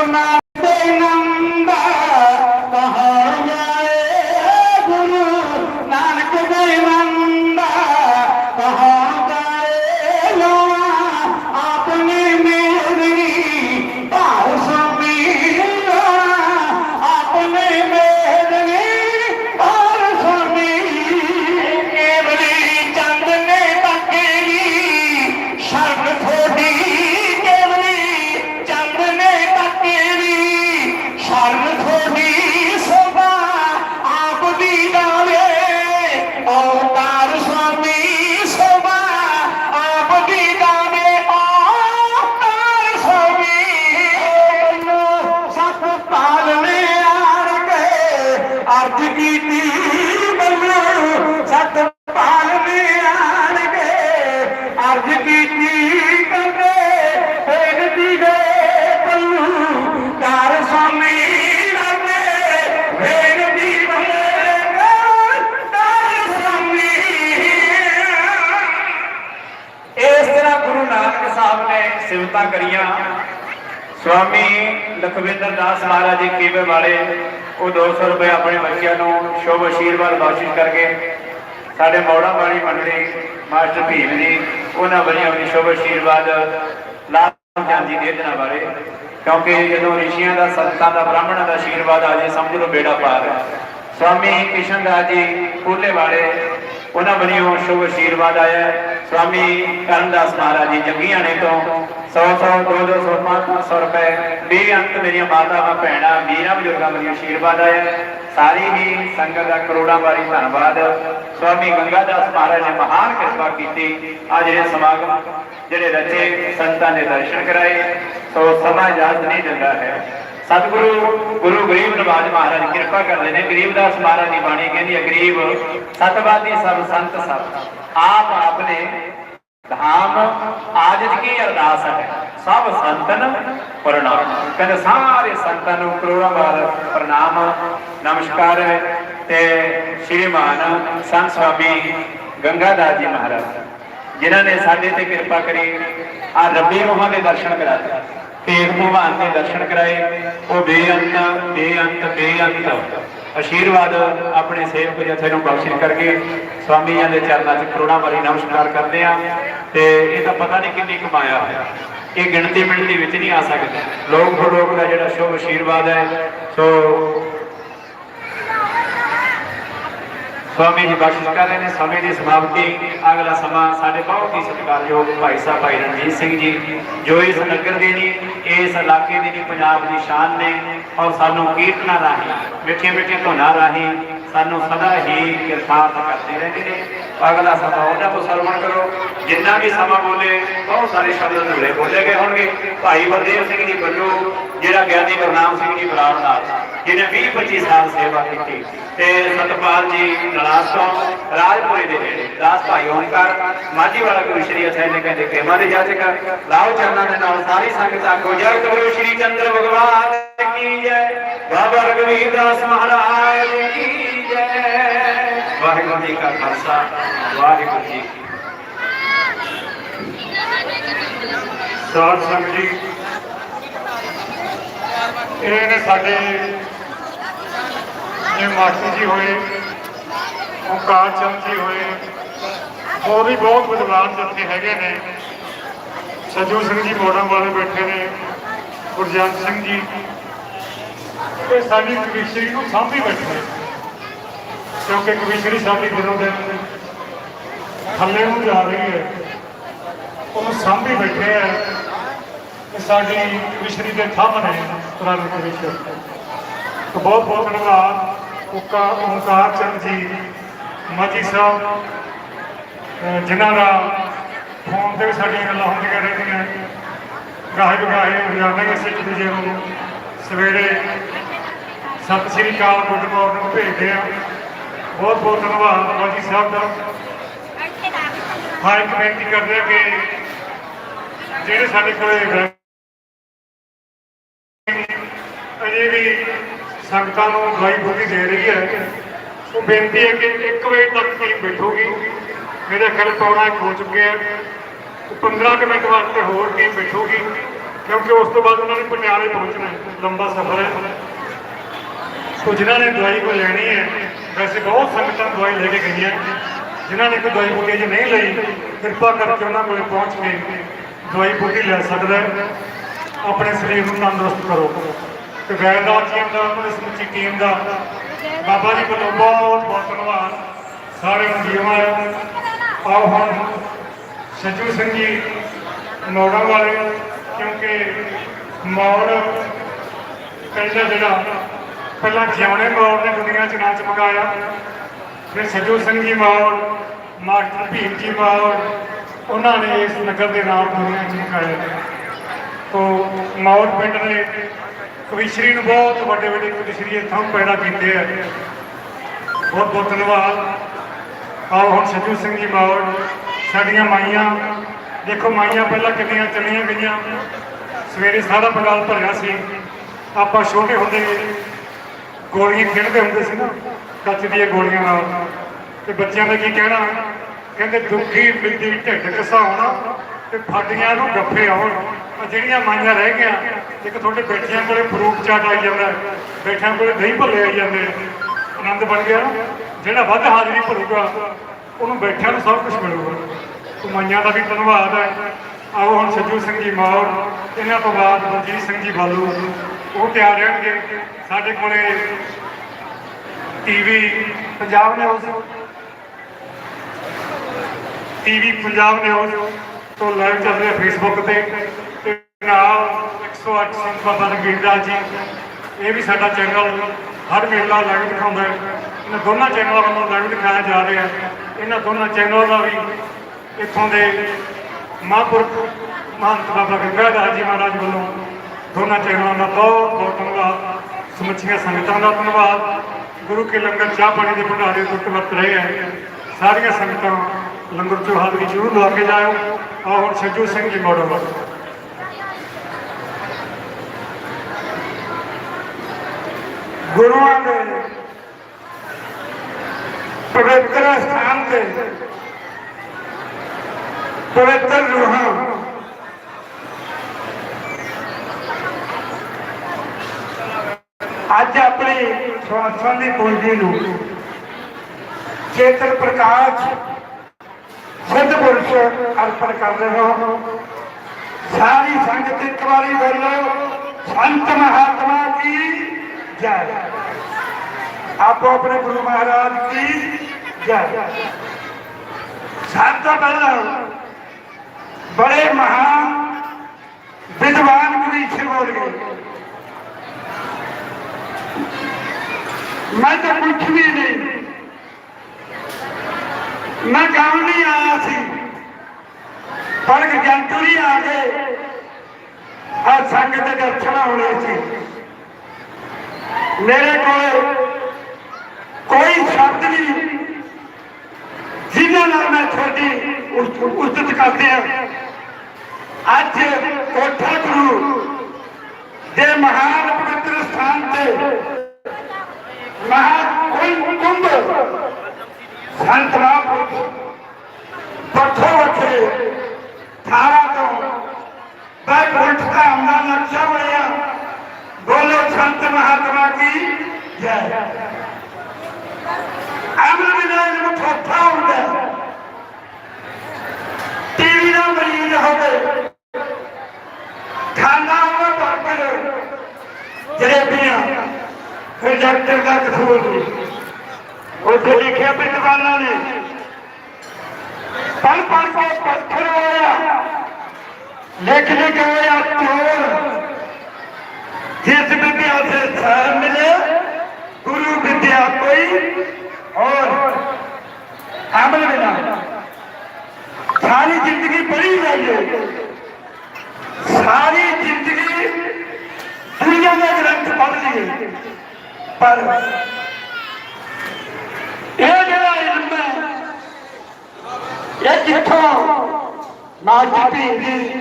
ਗੁਰੂ ਨਾਨਕ ਸਾਹਿਬ ਨੇ ਸਿਵਤਾਂ ਕਰੀਆਂ। ਸਵਾਮੀ ਲਖਵਿੰਦਰ ਦਾਸ ਮਹਾਰਾਜ ਜੀ ਕੀਵੇ ਵਾਲੇ, ਉਹ 200 ਰੁਪਏ ਆਪਣੇ ਬੱਚਿਆਂ ਨੂੰ ਸ਼ੁਭ ਅਸ਼ੀਰਵਾਦ ਬਖਸ਼ਿਸ਼ ਕਰਕੇ ਸਾਡੇ ਮੌੜਾ ਵਾਲੀ ਮੰਡਲੀ ਮਾਸਟਰ ਭੀਮ ਜੀ, ਉਹਨਾਂ ਵੱਲੋਂ ਆਪਣੀ ਸ਼ੁਭ ਅਸ਼ੀਰਵਾਦ ਲਾਭ ਚੰਦ ਦੇ ਦੇਣਾ ਬਾਰੇ, ਕਿਉਂਕਿ ਜਦੋਂ ਰਿਸ਼ੀਆਂ ਦਾ, ਸੰਤਾਂ ਦਾ, ਬ੍ਰਾਹਮਣਾਂ ਦਾ ਅਸ਼ੀਰਵਾਦ ਆ ਜਾਏ ਸਮਝ ਲਓ ਬੇੜਾ ਪਾਰ ਹੈ ਸਵਾਮੀ ਕਿਸ਼ਨ ਦਾਸ ਜੀ ਕੋਲੇ ਵਾਲੇ ਉਹਨਾਂ ਵੱਲੋਂ ਸ਼ੁਭ ਅਸ਼ੀਰਵਾਦ ਆਇਆ ਸਵਾਮੀ ਕਰਨਦਾਸ ਮਹਾਰਾਜ ਜੀ ਜੰਗੀਆਣੇ ਤੋਂ 100 100 200 500 ਰੁਪਏ ਬੇਅੰਤ ਮੇਰੀਆਂ ਮਾਤਾਵਾਂ, ਭੈਣਾਂ, ਵੀਰਾਂ, ਬਜ਼ੁਰਗਾਂ ਵੱਲੋਂ ਅਸ਼ੀਰਵਾਦ ਆਇਆ ਸਾਰੀ ਹੀ ਸੰਗਤ ਦਾ ਕਰੋੜਾਂ ਵਾਰੀ ਧੰਨਵਾਦ। ਸਵਾਮੀ ਗੰਗਾਦਾਸ ਮਹਾਰਾਜ ਨੇ ਮਹਾਨ ਕਿਰਪਾ ਕੀਤੀ। ਅੱਜ ਇਹ ਸਮਾਗਮ ਜਿਹੜੇ ਰਚੇ ਸੰਤਾਂ ਨੇ ਦਰਸ਼ਨ ਕਰਾਏ, ਸੋ ਸਮਾਂ ਯਾਦ ਨਹੀਂ ਦਿੰਦਾ ਹੈ। ਸਤਿਗੁਰੂ ਗੁਰੂ ਗਰੀਬ ਨਵਾਜ ਮਹਾਰਾਜ ਕਿਰਪਾ ਕਰਦੇ ਨੇ ਗਰੀਬਦਾਸ ਮਹਾਰਾਜ ਦੀ ਬਾਣੀ ਕਹਿੰਦੀ ਹੈ, ਗਰੀਬ ਸਤਵਾਦੀ ਸਭ ਸੰਤ ਸਭ। ਆਪ ਆਪਨੇ ਧਾਮ ਆਜਜ ਕੀ ਅਰਦਾਸ ਹੈ? ਸਭ ਸੰਤਨ ਪ੍ਰਣਾਮ। ਕਹਿੰਦੇ ਸਾਰੇ ਸੰਤਾਂ ਨੂੰ ਕਰੋੜਾਂ ਵਾਰ ਪ੍ਰਣਾਮ, ਨਮਸਕਾਰ ਤੇ ਸ਼੍ਰੀਮਾਨ ਸੰਤ ਸਵਾਮੀ ਗੰਗਾਦਾਸ ਜੀ ਮਹਾਰਾਜ, ਜਿਨ੍ਹਾਂ ਨੇ ਸਾਡੇ ਤੇ ਕਿਰਪਾ ਕਰੀ ਆ ਰੱਬੀ ਰੋਹਾਂ ਦੇ ਦਰਸ਼ਨ ਕਰਾਏ ਤੇਗ ਭਗਵਾਨ ਦੇ ਦਰਸ਼ਨ ਕਰਾਏ। ਉਹ ਬੇਅੰਤ ਬੇਅੰਤ ਬੇਅੰਤ। ਅਸ਼ੀਰਵਾਦ ਆਪਣੇ ਸੇਵਕ ਜਥੇ ਨੂੰ ਬਖਸ਼ਿਸ਼ ਕਰਕੇ ਸਵਾਮੀ ਜੀ ਦੇ ਚਰਨਾਂ 'ਚ ਕਰੋੜਾਂ ਵਾਰੀ ਨਮਸਕਾਰ ਕਰਦੇ ਆ ਤੇ ਇਹ ਤਾਂ ਪਤਾ ਨਹੀਂ ਕਿੰਨੀ ਕਮਾਇਆ ਹੋਇਆ ਇਹ ਗਿਣਤੀ ਮਿਣਤੀ ਵਿੱਚ ਨਹੀਂ ਆ ਸਕਦਾ। ਲੋਕ ਲੋਕ ਦਾ ਜਿਹੜਾ ਸ਼ੁਭ ਅਸ਼ੀਰਵਾਦ ਹੈ, ਸੋ ਸਵਾਮੀ ਜੀ ਬਖਸ਼ਿਸ਼ ਕਰ ਰਹੇ ਨੇ। ਸਮੇਂ ਦੀ ਸਮਾਪਤੀ। ਅਗਲਾ ਸਮਾਂ ਸਾਡੇ ਬਹੁਤ ਹੀ ਸਤਿਕਾਰਯੋਗ ਭਾਈ ਸਾਹਿਬ, ਭਾਈ ਰਣਜੀਤ ਸਿੰਘ ਜੀ, ਜੋ ਇਸ ਨਗਰ ਦੇ ਨਹੀਂ ਇਸ ਇਲਾਕੇ ਦੇ ਨਹੀਂ ਪੰਜਾਬ ਦੀ ਸ਼ਾਨ ਨੇ, ਔਰ ਸਾਨੂੰ ਕੀਰਤਨਾਂ ਰਾਹੀਂ, ਮਿੱਠੀਆਂ ਮਿੱਠੀਆਂ ਧੁਨਾਂ ਰਾਹੀਂ ਸਾਨੂੰ ਸਦਾ ਹੀ ਕਿਰਪਾਤ ਕਰਦੇ ਰਹਿੰਦੇ ਨੇ। ਅਗਲਾ ਸਮਾਂ ਉਹਨਾਂ ਤੋਂ ਸਰਵਣ ਕਰੋ। ਜਿੰਨਾ ਵੀ ਸਮਾਂ ਬੋਲੇ, ਬਹੁਤ ਸਾਰੇ ਸ਼ਬਦ ਅਧੂਰੇ ਬੋਲੇ ਗਏ ਹੋਣਗੇ। ਭਾਈ ਬਲਦੇਵ ਸਿੰਘ ਜੀ ਵੱਲੋਂ, ਜਿਹੜਾ ਗਿਆਨੀ ਗੁਰਨਾਮ ਸਿੰਘ ਜੀ ਬਰਾੜ ਨਾਲ ਜਿਹਨੇ 20 25 ਸਾਲ ਸੇਵਾ ਕੀਤੀ। ਤੇ ਸਤਪਾਲ ਜੀ ਨਲਾਸ ਤੋਂ ਰਾਜਪੁਰੇ ਦੇ ਨੇੜੇ। ਦਾਸ ਭਾਈ ਓਮਕਾਰ, ਮਾਝੀ ਵਾਲਾ ਗੁਰੂ ਸ਼੍ਰੀ ਅਥੈ ਨੇ ਕਹਿੰਦੇ, ਖੇਮਾ ਦੇ ਜਾਚਕ ਲਾਓ ਚਰਨਾਂ ਦੇ ਨਾਲ ਸਾਰੀ ਸੰਗਤ ਆਖੋ ਜੈ ਗੁਰੂ ਸ਼੍ਰੀ ਚੰਦਰ ਭਗਵਾਨ ਕੀ ਜੈ। ਬਾਬਾ ਰਗਵੀਰ ਦਾਸ ਮਹਾਰਾਜ ਕੀ ਜੈ। ਵਾਹਿਗੁਰੂ ਜੀ ਕਾ ਖਾਲਸਾ, ਵਾਹਿਗੁਰੂ ਜੀ ਕੀ ਸਾਧ ਸੰਗਤ ਜੀ, ਇਹ ਨੇ ਸਾਡੇ ਇਹ ਮਾਸਟਰ ਜੀ ਹੋਏ ਓਕਾਰ ਚੰਦ ਜੀ ਹੋਏ, ਹੋਰ ਵੀ ਬਹੁਤ ਵਿਦਵਾਨ ਜਿੱਥੇ ਹੈਗੇ ਨੇ। ਸਜੂ ਸਿੰਘ ਜੀ ਮੋੜਾਂ ਵਾਲੇ ਬੈਠੇ ਨੇ, ਗੁਰਜੰਤ ਸਿੰਘ ਜੀ। ਇਹ ਸਾਡੀ ਕਵੀਸ਼ਰੀ ਨੂੰ ਸਾਂਭੀ ਬੈਠੇ ਕਿਉਂਕਿ ਕਵੀਸ਼ਰੀ ਸਾਡੀ ਦਿਨੋਂ ਦਿਨ ਥੱਲੇ ਨੂੰ ਜਾ ਰਹੀ ਹੈ। ਉਹਨੂੰ ਸਾਂਭੀ ਬੈਠੇ ਆ ਕਿ ਸਾਡੀ ਵਿਸ਼ਰੀ ਦੇ ਥੰਮ ਨੇ ਪੁਰਾਣੇ ਕਵੀਸ਼ਰ ਬਹੁਤ ਬਹੁਤ ਧੰਨਵਾਦ। ਓਕਾ ਓਮਕਾਰ ਚੰਦ ਜੀ ਮਾਜੀ ਸਾਹਿਬ ਜਿਨ੍ਹਾਂ ਦਾ ਫੋਨ ਤੇ ਵੀ ਸਾਡੀਆਂ ਗੱਲਾਂ ਹੁੰਦੀਆਂ ਰਹਿੰਦੀਆਂ। ਗਾਹੇ ਗਾਹੇ ਹਰਿਆਣਾ ਦੇ ਸਿੱਖ ਦੂਜੇ ਨੂੰ ਸਵੇਰੇ ਸਤਿ ਸ੍ਰੀ ਅਕਾਲ, ਗੁੱਡ ਮਾਰਨਿੰਗ ਭੇਜਦੇ ਆ ਬਹੁਤ ਬਹੁਤ ਧੰਨਵਾਦ ਮਾਜੀ ਸਾਹਿਬ ਦਾ। ਹਾਂ, ਇੱਕ ਬੇਨਤੀ ਕਰਦੇ ਆ ਕਿ ਜਿਹੜੇ ਸਾਡੇ ਕੋਲੇ ਅਜੇ ਵੀ ਸੰਗਤਾਂ ਨੂੰ ਦਵਾਈ ਬੁੱਧੀ ਦੇ ਰਹੀ ਹੈ। ਉਹ ਬੇਨਤੀ ਹੈ ਕਿ 1 ਵਜੇ ਤੱਕ ਟੀਮ ਬੈਠੂਗੀ। ਮੇਰੇ ਖਿਆਲ ਪੌਣਾ ਹੋ ਚੁੱਕੇ ਆ। 15 ਕੁ ਮਿੰਟ ਵਾਸਤੇ ਹੋਰ ਟੀਮ ਬੈਠੂਗੀ, ਕਿਉਂਕਿ ਉਸ ਤੋਂ ਬਾਅਦ ਉਹਨਾਂ ਨੇ ਪਟਿਆਲੇ ਪਹੁੰਚਣਾ ਲੰਬਾ ਸਫ਼ਰ ਹੈ। ਸੋ ਜਿਨ੍ਹਾਂ ਨੇ ਦਵਾਈ ਕੋ ਲੈਣੀ ਹੈ, ਵੈਸੇ ਬਹੁਤ ਸੰਗਤਾਂ ਦਵਾਈ ਲੈ ਕੇ ਗਈਆਂ। ਜਿਨ੍ਹਾਂ ਨੇ ਕੋਈ ਦਵਾਈ ਬੂਟੀ ਜੇ ਨਹੀਂ ਲਈ, ਕਿਰਪਾ ਕਰਕੇ ਉਹਨਾਂ ਕੋਲੇ ਪਹੁੰਚ ਕੇ ਦਵਾਈ ਬੂਟੀ ਲੈ ਸਕਦਾ ਆਪਣੇ ਸਰੀਰ ਨੂੰ ਤੰਦਰੁਸਤ ਕਰੋ। ਤੇ ਵੈਦਾਂ ਜੀ ਦਾ ਉਹਨਾਂ ਦੀ ਸਮੁੱਚੀ ਟੀਮ ਦਾ। ਬਾਬਾ ਜੀ ਵੱਲੋਂ ਬਹੁਤ ਬਹੁਤ ਧੰਨਵਾਦ। ਸਾਰੇ ਨੂੰ ਜੀਵਾਂ ਆਓ ਹੁਣ ਸੱਜੂ ਸਿੰਘ ਜੀ ਮੋੜਾਂ ਵਾਲੇ ਕਿਉਂਕਿ ਮੋੜ ਪਹਿਲਾ ਜਿਹੜਾ, ਪਹਿਲਾਂ ਜਿਉਣੇ ਮੌੜ ਨੇ ਦੁਨੀਆ ਚ ਨਾਚ ਮਗਾਇਆ। ਫਿਰ ਸੱਜੂ ਸਿੰਘ ਜੀ ਮੌੜ, ਮਾਸਟਰ ਭੀਮ ਜੀ ਮੌੜ, ਉਹਨਾਂ ਨੇ ਇਸ ਨਗਰ ਦੇ ਨਾਮ ਦੁਨੀਆ ਚ ਮਗਾਇਆ ਤੋ ਮੌੜ ਪਿੰਡ ਨੇ ਕਵਿਸ਼ਰੀ ਨੂੰ ਬਹੁਤ ਵੱਡੇ ਵੱਡੇ ਕਵਿਸ਼ਰੀ ਇੱਥੋਂ ਪੈਦਾ ਕੀਤੇ ਆ। ਬਹੁਤ ਬਹੁਤ ਧੰਨਵਾਦ। ਆਓ ਹੁਣ ਸੱਜੂ ਸਿੰਘ ਜੀ ਮੌੜ ਸਾਡੀਆਂ ਮਾਈਆਂ, ਦੇਖੋ ਮਾਈਆਂ ਪਹਿਲਾਂ ਕਿੰਨੀਆਂ ਚੱਲੀਆਂ ਗਈਆਂ। ਸਵੇਰੇ ਸਾਰਾ ਪੰਡਾਲ ਭਰਿਆ ਸੀ। ਆਪਾਂ ਛੋਟੇ ਹੁੰਦੇ ਗੋਲੀਆਂ ਖੇਡਦੇ ਹੁੰਦੇ ਸੀ ਨਾ, ਕੱਚ ਦੀਆਂ ਗੋਲੀਆਂ ਨਾਲ। ਤੇ ਬੱਚਿਆਂ ਦਾ ਕੀ ਕਹਿਣਾ? ਕਹਿੰਦੇ, ਦੁੱਖੀ ਮਿੱਦੀ ਢਿੱਡ ਘਸਾਉਣਾ ਤੇ ਫਾਟੀਆਂ ਨੂੰ ਗੱਫੇ ਆਉਣ। ਜਿਹੜੀਆਂ ਮਾਈਆਂ ਰਹਿ ਗਈਆਂ, ਇੱਕ ਤੁਹਾਡੇ ਬੈਠਿਆਂ ਕੋਲੇ ਫਰੂਟ ਚਾਟ ਆਈ ਜਾਂਦਾ ਬੈਠਿਆਂ ਕੋਲੇ ਦਹੀਂ ਭੱਲੇ ਆਈ ਜਾਂਦੇ ਆਨੰਦ ਬਣ ਗਿਆ। ਜਿਹੜਾ ਵੱਧ ਹਾਜ਼ਰੀ ਭਰੂਗਾ, ਉਹਨੂੰ ਬੈਠਿਆਂ ਨੂੰ ਸਭ ਕੁਝ ਮਿਲੂਗਾ। ਮਾਈਆਂ ਦਾ ਵੀ ਧੰਨਵਾਦ ਹੈ। ਆਓ ਹੁਣ ਸੱਜੂ ਸਿੰਘ ਜੀ ਮੌਰ ਇਹਨਾਂ ਤੋਂ ਬਾਅਦ ਬਲਜੀਤ ਸਿੰਘ ਜੀ ਬਾਲੂ, ਉਹ ਤਿਆਰ ਰਹਿਣਗੇ। ਸਾਡੇ ਕੋਲੇ TV Punjab news, TV Punjab news. ਤੋਂ ਲਾਈਵ ਚੱਲ ਰਿਹਾ ਫੇਸਬੁੱਕ ਤੇ। ਤੇ ਨਾਲ 108 ਸੰਤ ਬਾਬਾ ਰਗਿੰਦਾ ਜੀ। ਇਹ ਵੀ ਸਾਡਾ ਚੈਨਲ ਹਰ ਮੇਲਾ ਲਾਈਵ ਦਿਖਾਉਂਦਾ ਹੈ। ਇਹਨਾਂ ਦੋਨਾਂ ਚੈਨਲਾਂ ਵੱਲੋਂ ਲਾਈਵ ਦਿਖਾਇਆ ਜਾ ਰਿਹਾ ਹੈ। ਇਹਨਾਂ ਦੋਨਾਂ ਚੈਨਲਾਂ ਦਾ ਵੀ ਇੱਥੋਂ ਦੇ ਮਹਾਂਪੁਰਖ ਮਹੰਤ ਬਾਬਾ ਗੰਗਾਧਰ ਜੀ ਮਹਾਰਾਜ ਵੱਲੋਂ ਦੋਨਾਂ ਚੈਨਲਾਂ ਦਾ ਬਹੁਤ ਬਹੁਤ ਧੰਨਵਾਦ। ਸਮੁੱਚੀਆਂ ਸੰਗਤਾਂ ਦਾ ਧੰਨਵਾਦ। ਗੁਰੂ ਕੇ ਲੰਗਰ ਚਾਹ ਪਾਣੀ ਦੇ ਭੰਡਾਰੇ ਟੁੱਟ ਵਰਤ ਰਹੇ ਹੈ। ਸਾਰੀਆਂ ਸੰਗਤਾਂ ਲੰਗਰ ਚੋਂ ਹਾਜ਼ਰੀ ਜ਼ਰੂਰ ਲਵਾ ਕੇ ਜਾਇਓ। ਆਓ ਹੁਣ ਸੱਜੂ ਸਿੰਘ ਜੀ ਮੋੜੋ ਗੁਰੂਆਂ ਦੇ ਪਵਿੱਤਰ ਸਥਾਨ ਤੇ ਪਵਿੱਤਰ ਰੂਹਾਂ ਅੱਜ ਆਪਣੀ ਸਵਾਸਾਂ ਦੀ ਕੁੰਜੀ ਨੂੰ ਚੇਤਨ ਪ੍ਰਕਾਸ਼ ਸਿੱਧ ਪੁਰਸ਼ ਅਰਪਣ ਕਰ ਰਹੇ ਹੋ। ਸਾਰੀ ਸੰਗਤ ਇੱਕ ਵਾਰੀ ਬੋਲੋ ਸੰਤ ਮਹਾਤਮਾ ਕੀ? ਜੈ। ਆਪੋ ਆਪਣੇ ਗੁਰੂ ਮਹਾਰਾਜ ਕੀ? ਜੈ। ਸਭ ਤੋਂ ਪਹਿਲਾਂ ਬੜੇ ਮਹਾਨ ਵਿਦਵਾਨ ਕਵੀ ਬੋਲ ਗਏ। ਮੈਂ ਤਾਂ ਕੁਝ ਵੀ ਨਹੀਂ। ਮੈਂ ਗਾਉਣ ਨਹੀਂ ਆਇਆ ਸੀ। ਪਰ ਜੰਤਰੀ ਆ ਗਏ ਆ ਸੰਗਤ ਦੇ ਦਰਸ਼ਨ ਹੋਣੇ ਸੀ। ਮੇਰੇ ਕੋਲ ਕੋਈ ਸ਼ਬਦ ਨਹੀਂ। ਜਿਨ੍ਹਾਂ ਨਾਲ ਮੈਂ ਤੁਹਾਡੀ ਉਸਤ- ਉਸਤਤ ਕਰਦੇ ਆ ਅੱਜ ਕੋਠਾ ਗੁਰੂ ਦੇ ਮਹਾਨ ਪਵਿੱਤਰ ਸਥਾਨ ਤੇ ਮਹਾ ਕੁੰਭ ਸੰਤਰਾ ਮਹਾਂਪੁਰਖ ਪੱਥੋ ਵਖੇ ਥਾਰਾ ਤੋਂ ਬੈ ਉਲਟ ਦਾ ਆਮਦਾ ਨਕਸ਼ਾ ਬਣਿਆ ਬੋਲੋ ਸੰਤ ਮਹਾਤਮਾ ਕੀ ਜੈ ਅਮਰ ਵਿਨਾਇਕ ਨੂੰ ਠੋਠਾ ਹੁੰਦਾ ਟੀਵੀ ਦਾ ਮਰੀਜ਼ ਹੋਵੇ ਖਾਣਾ ਹੋਵੇ ਬਰਗਰ ਜਲੇਬੀਆਂ ਫਿਰ ਡਾਕਟਰ ਦਾ ਕਸੂਰ ਨਹੀਂ ਉੱਥੇ ਲਿਖਿਆ ਵਿਦਵਾਨਾਂ ਨੇ ਪੜ ਪੜ ਕੇ ਪੱਥਰ ਹੋਇਆ ਲਿਖ ਲਿਖਾਇਆ ਤੋਰ ਜਿਸ ਵਿਦਿਆ ਸੇ ਸਾਰ ਮਿਲੇ ਗੁਰੂ ਵਿਦਿਆ ਕੋਈ ਔਰ ਅਮਲ ਬਿਨਾ ਸਾਰੀ ਜ਼ਿੰਦਗੀ ਪੜੀ ਜਾਈਏ ਸਾਰੀ ਜ਼ਿੰਦਗੀ ਦੁਨੀਆ ਦੇ ਗ੍ਰੰਥ ਪੜ ਲਈਏ ਪਰ ਇਹ ਜਿਹੜਾ ਇਲਮ ਹੈ ਇਹ ਜਿੱਥੋਂ ਮਾਜੀ ਪੀਂਦੀ